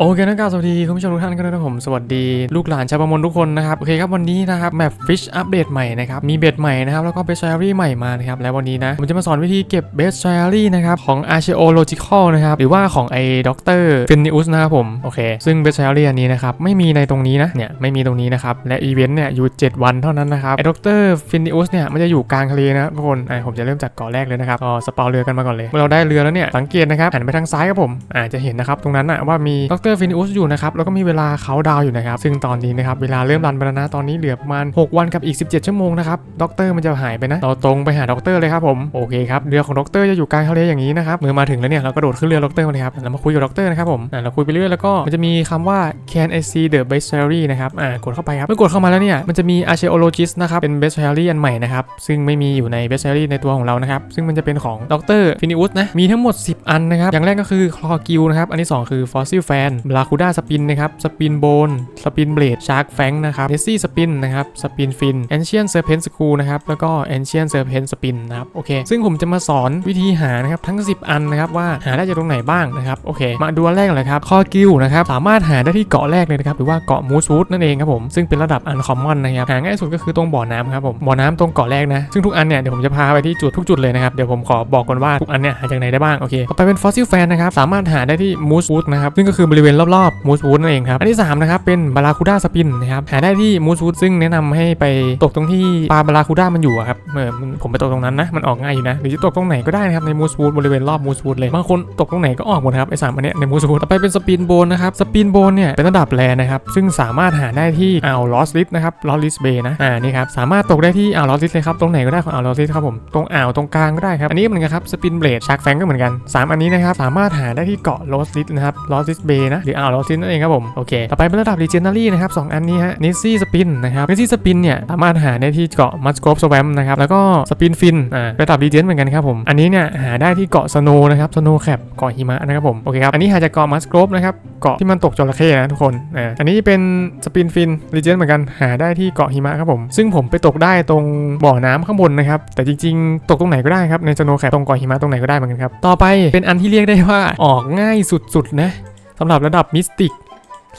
โอเคนะครับสวัสดีคุณผู้ชมทุกท่านกันนะครับผมสวัสดีลูกหลานชาวประมงทุกคนนะครับโอเคครับวันนี้นะครับแมปฟิชอัปเดตใหม่นะครับมีเบ็ดใหม่นะครับแล้วก็เบส i ชรี่ใหม่มานะครับและวันนี้นะผมจะมาสอนวิธีเก็บเบส i ชรี่นะครับของ Archaeological นะครับหรือว่าของไอ้ด็อกเตอร์ฟินนิอุสนะครับผมโอเคซึ่งเบส i ชรี่อันนี้นะครับไม่มีในตรงนี้นะเนี่ยไม่มีตรงนี้นะครับและอีเวนต์เนี่ยอยู่ 7 วันเท่านั้นนะครับไอ้ด็อกเตอร์ฟินนิอุสเนี่ยมันจะอยู่กลางทะเลนะทุกคนไอะผมจะเริ่มจากเกาะแรกเลยนะครับก็สปาเรือกันมาก่อนเลยเมื่อเราได้เรือแล้วเนี่ยสังเกตนะครับหันไปทางซ้ายครับผมอาจจะเห็นนะครับตรงนั้นนะว่ามีดรฟินิอุสอยู่นะครับ แล้วก็มีเวลาเขาดาวอยู่นะครับ ซึ่งตอนนี้นะครับเวลาเริ่มรันไปแล้วนะตอนนี้เหลือประมาณ 6 วันกับอีก 17 ชั่วโมงนะครับด็อกเตอร์มันจะหายไปนะ เราตรงไปหาด็อกเตอร์เลยครับผมโอเคครับเรือของด็อกเตอร์จะอยู่กลางทะเลอย่างนี้นะครับเมื่อมาถึงแล้วเนี่ยเราก็โดดขึ้นเรือดรมาเตอร์เลยครับแล้วมาคุยกับด็อกเตอร์นะครับผมเราคุยไปเรื่อยแล้วก็มันจะมีคำว่า can I see the best salary นะครับอ่ากดเข้าไปครับเมื่อกดเข้ามาแล้วเนี่ยมันจะมี archaeologist นะครับเป็น best salary อันใหม่นะครับซึ่งไม่มีอยู่ใน best salary ในตัวของเรานะครับซึ่งมันจะเป็นของดรฟินิอุสนะมีทั้งหมด 10 อันนะครับอย่างแรกก็คือคลอกิลนะครับอันที่ 2 คือ fossil fan บลาคูด้าสปินนะครับ สปินโบน สปินเบลด ชาร์กแฟงนะครับเนสซี่สปินนะครับ สปินฟินแอนเชียนเซอร์เพนสกูนะครับ แล้วก็แอนเชียนเซอร์เพนสปินนะครับ โอเค ซึ่งผมจะมาสอนวิธีหานะครับ ทั้ง 10 อันนะครับ ว่าหาได้จากตรงไหนบ้างนะครับ โอเค มาดูอันแรกเลยครับคอกิลนะครับ สามารถหาได้ที่เกาะแรกเลยนะครับ หรือว่าเกาะมูสูดนั่นเองครับผม ซึ่งเป็นระดับอันคอมมอนนะครับ หาง่ายสุดก็คือตรงบ่อน้ำครับผม บ่อน้ำตรงเกาะแรกนะ ซึ่งทุกอันเนี่ยเดี๋ยวผมจะพาไปที่จุดทุกจุดเลยนะครับ เดี๋ยวผมขอบอกก่อนว่าทุกอันเนี่ยหาจากไหนได้บ้าง โอเค ต่อไปเป็นฟอสซิลแฟนนะครับ สามารถหาได้ที่มูสูดนะครับซึ่งก็คือบริเววณรอบๆมูสวูดนั่นเองครับ อันที่สามนะครับเป็นบาราคูด้าสปินนะครับหาได้ที่มูสวูดซึ่งแนะนำให้ไปตกตรงที่ปลาบาราคูด้ามันอยู่ครับเออมันผมไปตกตรงนั้นนะมันออกง่ายอยู่นะหรือจะตกตรงไหนก็ได้นะครับในมูสวูดบริเวณรอบมูสวูดเลยบางคนตกตรงไหนก็ออกหมดครับไอ้สามอันเนี้ยในมูสวูดต่อไปเป็นสปินโบนนะครับสปินโบนเนี่ยเป็นระดับแรนะครับซึ่งสามารถหาได้ที่อ่าวลอสลิสนะครับลอสลิสเบย์นะอ่านี่ครับสามารถตกได้ที่อ่าวลอสลิสเลยครับตรงไหนก็ได้ของอ่าวลอสลิสครับผมตรงอ่าวตรงกลางก็ได้ครับอันนี้เหมือนกันครับสปินเบลดชาร์กแฟงก็เหมือนกัน 3 อันนี้นะครับสามารถหาได้ที่เกาะลอสลิสนะครับลอสลิสเบย์นะหรืออ่าวลอสลิสนั่นเองครับผมโอเคต่อไปเป็นระดับ legendary นะครับสองอันนี้ฮะนิซี่สปินนะครับนิซี่สปินเนี่ยสามารถหาได้ที่เกาะมัสโกฟสแวมนะครับแล้วก็สปินฟินอ่าระดับ legend เหมือนกันครับผมอันนี้เนี่ยหาได้ที่เกาะสโนนะครับสโนแคปเกาะหิมะนะครับผมโอเคครับอันนี้หาจากเกาะมัสโกฟนะครับเกาะที่มันตกจระเข้นะทุกคนอ่าอันนี้เป็นสปินฟิน legend เหมือนกันหาได้ที่เกาะหิมะครับผม ซึ่งผมไปตกได้ตรงบ่อน้ำข้างบนนะครับแต่จริงๆ ตกตรงไหนก็ได้ครับในสโนแคปตรงเกาะหิมะตรงไหนก็ได้เหมือนกันครับต่อไปเป็นอันที่เรียกได้ว่าออกง่ายสุดๆนะ สำหรับระดับมิสติก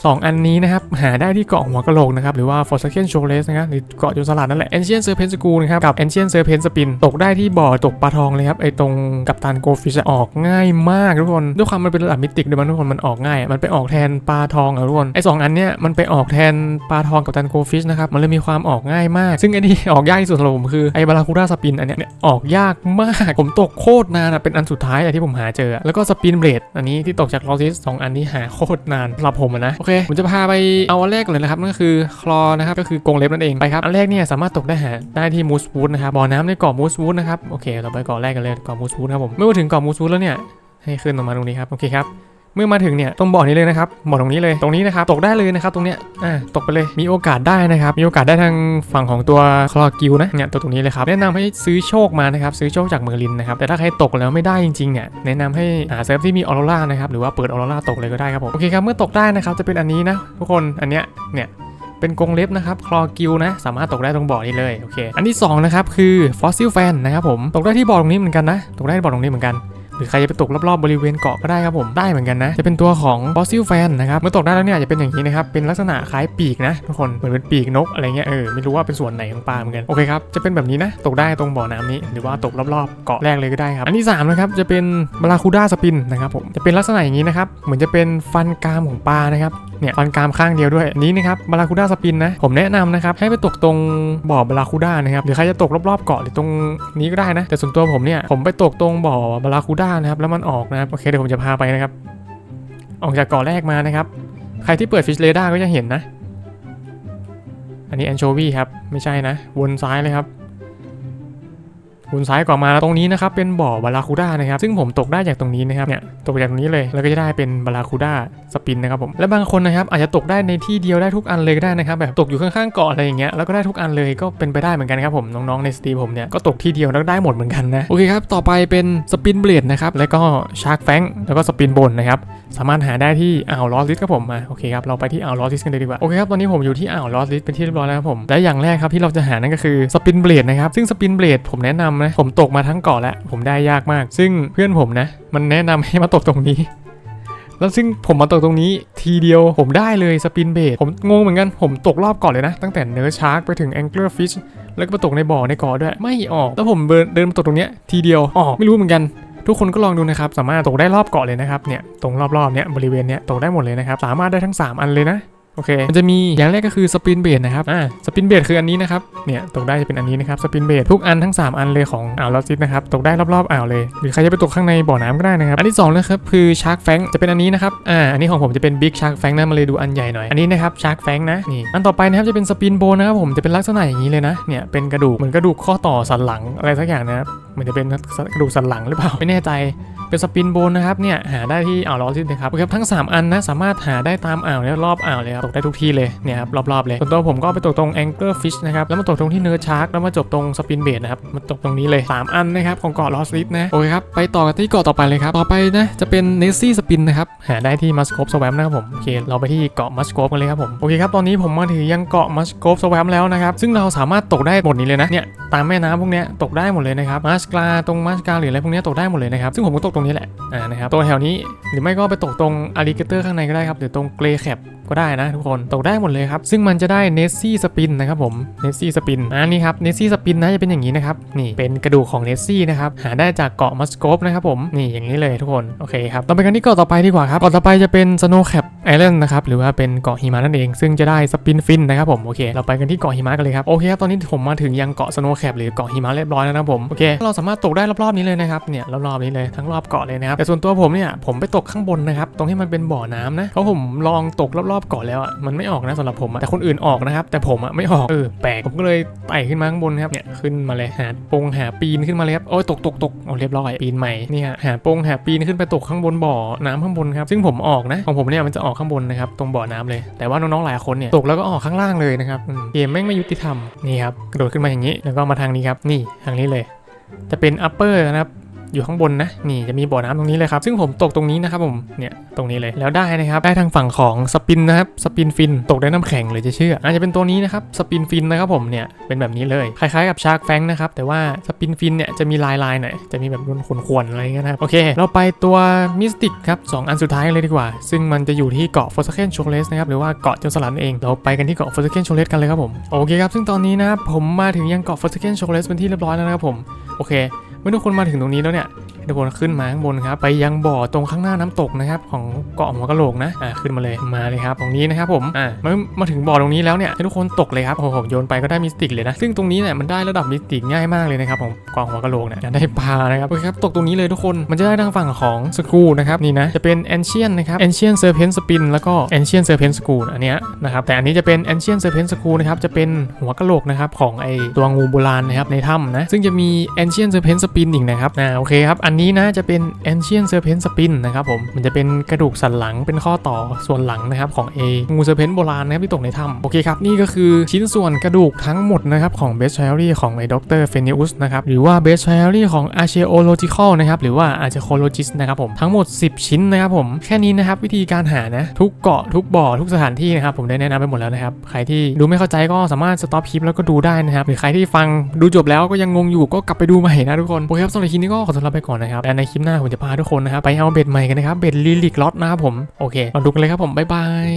สองอันนี้นะครับ หาได้ที่เกาะหัวกะโหลกนะครับ หรือว่า f o r s a k e n s h o r e s นะครับหรือเกาะโจรสลัดนั่นแหละ Ancient Serpent School นะครับ กับ Ancient Serpent Spin ตกได้ที่บ่อตกปลาทองเลยครับ ไอตรงกับตันโกฟิชออกง่ายมากทุกคน ด้วยความมันเป็นระดับมิติกด้วยมันทุกคนมันออกง่าย มันไปออกแทนปลาทองอะทุกคน ไอสองอันเนี้ยมันไปออกแทนปลาทองกับตันโกฟิชนะครับ มันเลยมีความออกง่ายมาก ซึ่งไอที่ออกยากที่สุดสำหรับผมคือไอบาราคูด้าสปินอันเนี้ยออกยากมาก ผมตกโคตรนานอะเป็นอันสุดท้ายอะที่ผมหาเจอ แล้วก็สปินเบลดอันนี้ที่ตกจากลอซิสสองอันนี้หาโคตรนานสำหรับผมนะโอเคผมจะพาไปเอาอันแรกก่อนเลยนะครับนั่นก็คือคลอนะครับก็คือกรงเล็บนั่นเองไปครับอันแรกเนี่ยสามารถตกได้หาได้ที่มูสวูดนะครับบ่อน้ำในเกาะมูสวูดนะครับโอเคเราไปเกาะแรกกันเลยเกาะมูสวูดครับผมเมื่อถึงเกาะมูสวูดแล้วเนี่ยให้ขึ้นลงมาตรงนี้ครับโอเคครับ เมื่อมาถึงเนี่ยตรงบ่อนี้เลยนะครับบ่อตรงนี้เลยตรงนี้นะครับตกได้เลยนะครับตรงเนี้ยอ่าตกไปเลยมีโอกาสได้นะครับมีโอกาสได้ทางฝั่งของตัวคลอกิวนะเนี่ยตัวตรงนี้เลยครับแนะนำให้ซื้อโชคมานะครับซื้อโชคจากเมอร์ลินนะครับแต่ถ้าใครตกแล้วไม่ได้จริงๆเนี่ยแนะนำให้หาเซิร์ฟที่มีออโรรานะครับหรือว่าเปิดออโรราตกเลยก็ได้ครับผมโอเคครับเมื่อตกได้นะครับจะเป็นอันนี้นะทุกคนอันเนี้ยเนี่ยเป็นกรงเล็บนะครับคลอกิลนะสามารถตกได้ตรงบ่อนี้เลยโอเค อันที่2นะครับคือฟอสซิลแฟนนะครับผมตกได้ที่บ่อตรงนี้เหมือนกันนะ ตกได้ที่บ่อตรงนี้เหมือนกัน หรือใครจะไปตกรอบๆบริเวณเกาะก็ได้ครับผมได้เหมือนกันนะ จะเป็นตัวของฟอสซิลแฟนนะครับเมื่อตกได้แล้วเนี่ยจะเป็นอย่างนี้นะครับเป็นลักษณะคล้ายปีกนะทุกคนเหมือนเป็นปีกนกอะไรเงี้ยเออไม่รู้ว่าเป็นส่วนไหนของปลาเหมือนกันโอเคครับจะเป็นแบบนี้นะตกได้ตรงบ่อน้ำนี้หรือว่าตกรอบๆเกาะแรกเลยก็ได้ครับอันที่3นะครับจะเป็นบาราคูด้าสปินนะครับผมจะเป็นลักษณะอย่างนี้นะครับเหมือนจะเป็นฟันกรามของปลานะครับ เนี่ยฟันกรามข้างเดียวด้วยนนี้นะครับบาราคูด้าสปินนะผมแนะนำนะครับให้ไปตกตรงบ่อบาราคูด้านะครับหรือใครจะตกรอบๆเกาะหรือตรงนี้ก็ได้นะ แต่ส่วนตัวผมเนี่ยผมไปตกตรงบ่อบาราคูด้านะครับแล้วมันออกนะครับโอเคเดี๋ยวผมจะพาไปนะครับออกจากเกาะแรกมานะครับใครที่เปิดฟิชเรดาร์ก็จะเห็นนะ อันนี้แอนโชวีครับ ไม่ใช่นะ วนซ้ายเลยครับ วนซ้ายก่อมาแล้วตรงนี้นะครับเป็นบ่อบาราคูด้านะครับซึ่งผมตกได้จากตรงนี้นะครับเนี่ยตกจากตรงนี้เลยแล้วก็จะได้เป็นบาราคูด้าสปินนะครับผมและบางคนนะครับอาจจะตกได้ในที่เดียวได้ทุกอันเลยก็ได้นะครับแบบตกอยู่ข้างๆเกาะอะไรอย่างเงี้ยแล้วก็ได้ทุกอันเลยก็เป็นไปได้เหมือนกันครับผมน้องๆในสตรีมผมเนี่ยก็ตกที่เดียวแล้วได้หมดเหมือนกันนะโอเคครับต่อไปเป็นสปินเบลดนะครับแล้วก็ชาร์กแฟงแล้วก็สปินบนนะครับ สามารถหาได้ที่อ่าวลอสลิสครับผมมาโอเคครับเราไปที่อ่าวลอสลิสกันเลยดีกว่าโอเคครับตอนนี้ผมอยู่ที่อ่าวลอสลิสเป็นที่เรียบร้อยแล้วครับผมและอย่างแรกครับที่เราจะหานั่นก็คือสปินเบลดนะครับซึ่งสปินเบลดผมแนะนำนะผมตกมาทั้งเกาะแล้วผมได้ยากมาก ซึ่งเพื่อนผมนะ มันแนะนำให้มาตกตรงนี้แล้วซึ่งผมมาตกตรงนี้ทีเดียวผมได้เลยสปินเบสผมงงเหมือนกันผมตกรอบก่อนเลยนะ ตั้งแต่เนื้อชาร์กไปถึงแองเกิลฟิชแล้วก็มาตกในบ่อในเกาะด้วยไม่ออก แล้วผมเดินเดินมาตกตรงเนี้ยทีเดียวออกไม่รู้เหมือนกัน ทุกคนก็ลองดูนะครับ สามารถตกได้รอบเกาะเลยนะครับ เนี่ย ตรงรอบๆ เนี้ยบริเวณเนี้ยตกได้หมดเลยนะครับ สามารถได้ทั้ง 3 อันเลยนะ โอเค มันจะมีอย่างแรกก็คือสปินเบดนะครับ อ่า สปินเบดคืออันนี้นะครับ เนี่ย ตกได้จะเป็นอันนี้นะครับ สปินเบดทุกอันทั้ง 3 อันเลยของอ่าวลอซิสนะครับ ตกได้รอบๆ อ่าวเลย หรือใครจะไปตกข้างในบ่อน้ำก็ได้นะครับ อันที่2นะครับคือชาร์กแฟงจะเป็นอันนี้นะครับ อ่า อันนี้ของผมจะเป็นบิ๊กชาร์กแฟงนะมาเลยดูอันใหญ่หน่อย อันนี้นะครับชาร์กแฟงนะ นี่ อันต่อไปนะครับจะเป็นสปินโบนะครับผม จะเป็นลักษณะอย่างนี้เลยนะ เนี่ย เป็นกระดูกเหมือนกระดูกข้อต่อสันหลังอะไรสักอย่างนะครับ มือนจะเป็นกระดูกสันหลังหรือเปล่าไม่แน่ใจเป็นสปินโบนนะครับเนี่ยหาได้ที่อ่าวลอซิสนะครับครับทั้ง 3 อันนะสามารถหาได้ตามอ่าวเนี่ยรอบอ่าวเลยครับตกได้ทุกที่เลยเนี่ยครับรอบๆเลยส่วนตัวผมก็ไปตกตรงแองเกิลฟิชนะครับแล้วมาตกตรงที่เนื้อชาร์กแล้วมาจบตรงสปินเบดนะครับมาตกตรงนี้เลย 3 อันนะครับของเกาะลอซิสนะโอเคครับไปต่อกันที่เกาะต่อไปเลยครับต่อไปนะจะเป็นเนสซี่สปินนะครับหาได้ที่มัสโกฟสแวมนะครับผมโอเคเราไปที่เกาะมัสโกฟกันเลยครับผมโอเคครับตอนนี้ผมมาถึงยังเกาะมัสโกฟสแวมแล้วนะครับซึ่งเราสามารถตกได้หมดนี้เลยนะเนี่ยตามแม่น้ำพวกเนี้ยตกได้หมดเลยนะครับมัสกาตรงมัสกาหรืออะไรพวกนี้ตกได้หมดเลยนะครับ ซึ่งผมก็ตกตรงนี้แหละอ่านะครับตัวแถวนี้หรือไม่ก็ไปตกตรงอาริเกเตอร์ข้างในก็ได้ครับหรือตรงเกรแคปก็ได้นะทุกคนตกได้หมดเลยครับ ซึ่งมันจะได้เนสซี่สปินนะครับผมเนสซี่สปินอ่านี่ครับเนสซี่สปินนะจะเป็นอย่างนี้นะครับนี่เป็นกระดูกของเนสซี่นะครับหาได้จากเกาะมัสโกฟนะครับผมนี่อย่างนี้เลยทุกคนโอเคครับต่อไปกันที่เกาะต่อไปดีกว่าครับเกาะต่อไปจะเป็นสโนว์แคปไอแลนด์นะครับหรือว่าเป็นเกาะหิมะนั่นเอง ซึ่งจะได้สปินฟินนะครับผมโอเค เราไปกันที่เกาะหิมะกันเลยครับโอเคครับตอนนี้ผมมาถึงยังเกาะสโนว์แคปหรือเกาะหิมะเรียบร้อยแล้วนะผมโอเคเราสามารถตกได้รอบๆนี้เลยนะครับเนี่ยรอบๆนี้เลยทั้งรอบเกาะเลยนะครับแต่ส่วนตัวผมเนี่ยผมไปตกข้างบนนะครับตรงที่มันเป็นบ่อน้ำนะเพราะผมลองตกรอบๆเกาะแล้วอะมันไม่ออกนะสำหรับผมแต่คนอื่นออกนะครับแต่ผมอะไม่ออกเออแปลกผมก็เลยไต่ขึ้นมาข้างบนครับเนี่ยขึ้นมาเลยหาปงหาปีนขึ้นมาเลยครับโอ้ยตกตกตกเอาเรียบร้อยปีนใหม่นี่ฮะหาปงหาปีนขึ้นไปตกข้างบนบ่อน้ำข้างบนครับซึ่งผมออกนะของผมเนี่ยมันจะออกข้างบนนะครับตรงบ่อน้ำเลย แต่ว่าน้องๆหลายคนเนี่ยตกแล้วก็ออกข้างล่างเลยนะครับเกมแม่งไม่ยุติธรรมนี่ครับกระโดดขึ้นมาอย่างนี้แล้วก็มาทางนี้ครับนี่ทางนี้เลย จะเป็น upper นะครับ อยู่ข้างบนนะนี่จะมีบ่อน้ำตรงนี้เลยครับซึ่งผมตกตรงนี้นะครับผมเนี่ยตรงนี้เลยแล้วได้นะครับได้ทางฝั่งของสปินนะครับสปินฟินตกได้น้ำแข็งเลยจะเชื่ออาจจะเป็นตัวนี้นะครับสปินฟินนะครับผมเนี่ยเป็นแบบนี้เลยคล้ายๆกับชาร์กแฟงนะครับแต่ว่าสปินฟินเนี่ยจะมีลายลายๆหน่อยจะมีแบบขนขวนๆอะไรเงี้ยนะครับโอเค เราไปตัวมิสติกครับสองอันสุดท้ายเลยดีกว่า ซึ่งมันจะอยู่ที่เกาะฟอสเคนโชเลสนะครับหรือว่าเกาะโจนสลันเองเราไปกันที่เกาะฟอสเคนโชเลสกันเลยครับผมโอเคครับซึ่งตอนนี้นะครับผมมาถึงยังเกาะฟอสเคนโชเลสเป็นที่เรียบร้อยแล้วนะครับผมโอเค เมื่อทุกคนมาถึงตรงนี้แล้วเนี่ย ทุกคนขึ้นมาข้างบนครับไปยังบ่อตรงข้างหน้าน้ำตกนะครับของเกาะหัวกะโหลกนะอ่าขึ้นมาเลยมาเลยครับตรงนี้นะครับผมอ่ามามาถึงบ่อตรงนี้แล้วเนี่ยให้ทุกคนตกเลยครับโอ้โหโยนไปก็ได้มิสติกเลยนะซึ่งตรงนี้เนี่ยมันได้ระดับมิสติกง่ายมากเลยนะครับผมเกาะหัวกะโหลกเนี่ยได้ปลานะครับโอเคครับตกตรงนี้เลยทุกคนมันจะได้ทางฝั่งของสกูนะครับนี่นะจะเป็น ancient นนะครับ ancient serpent spin แล้วก็ ancient serpent school อันเนี้ยนะครับแต่อันนี้จะเป็น ancient serpent school นะครับจะเป็นหัวกะโหลกนะครับของไอตัวงูโบราณนะครับในถ้ำนะซึ่งจะมี ancient serpent spin อีกนะครับอ่าโอเคครับอันนี้นะจะเป็น ancient serpent spin นะครับผม มันจะเป็นกระดูกสันหลังเป็นข้อต่อส่วนหลังนะครับของเองูเซอร์เพนโบราณนะครับที่ตกในถ้ำโอเคครับ นี่ก็คือชิ้นส่วนกระดูกทั้งหมดนะครับของ best c h i r y ของไอ้ดรเฟเนอุสนะครับหรือว่า best c h i r y ของ archaeological นะครับหรือว่า archaeologist นะครับผมทั้งหมด 10 ชิ้นนะครับผมแค่นี้นะครับวิธีการหานะทุกเกาะทุกบ่อทุกสถานที่นะครับผมได้แนะนำไปหมดแล้วนะครับใครที่ดูไม่เข้าใจก็สามารถสต็อปคลิปแล้วก็ดูได้นะครับหรือใครที่ฟังดูจบแล้วก็ยังงงอยู่ก็กลับไปดูใหม่นะทุกคนโอเคครับสำหรับคลิปนี้ก็ขอตัวลาไปก่อนนะครับและในคลิปหน้าผมจะพาทุกคนนะครับไปเอาเบ็ดใหม่กันนะครับเบ็ดลิลิกล็อตนะครับผมโอเคมาดูกันเลยครับผมบ๊ายบาย